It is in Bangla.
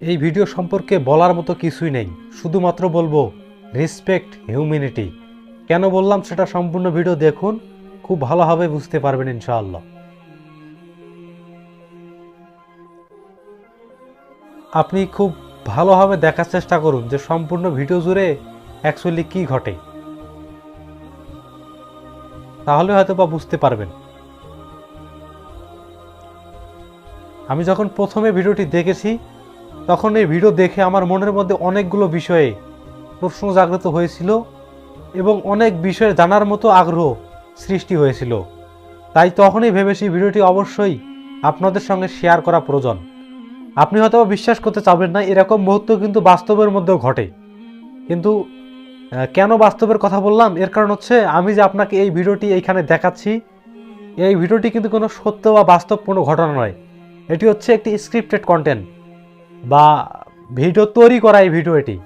এই ভিডিও সম্পর্কে বলার মতো কিছুই নেই। শুধুমাত্র বলব রেসপেক্ট হিউম্যানিটি কেন বললাম সেটা সম্পূর্ণ ভিডিও দেখুন, খুব ভালোভাবে বুঝতে পারবেন ইনশাআল্লাহ। আপনি খুব ভালোভাবে দেখার চেষ্টা করুন যে সম্পূর্ণ ভিডিও জুড়ে অ্যাকচুয়ালি কি ঘটে। তাহলে হয়তো বা বুঝতে পারবেন। আমি যখন প্রথমে ভিডিওটি দেখেছি তখন এই ভিডিও দেখে আমার মনের মধ্যে অনেকগুলো বিষয়ে প্রশ্ন জাগ্রত হয়েছিল এবং অনেক বিষয়ে জানার মতো আগ্রহ সৃষ্টি হয়েছিল। তাই তখনই ভেবেছি ভিডিওটি অবশ্যই আপনাদের সঙ্গে শেয়ার করা প্রয়োজন। আপনি হয়তো বিশ্বাস করতে চাবেন না, এরকম মুহূর্ত কিন্তু বাস্তবের মধ্যেও ঘটে। কিন্তু কেন বাস্তবের কথা বললাম? এর কারণ হচ্ছে আমি যে আপনাকে এই ভিডিওটি এইখানে দেখাচ্ছি, এই ভিডিওটি কিন্তু কোনো সত্য বা বাস্তব কোনো ঘটনা নয়। এটি হচ্ছে একটি স্ক্রিপ্টেড কন্টেন্ট বা ভিডিও তৈরি করাই ভিডিও এটি।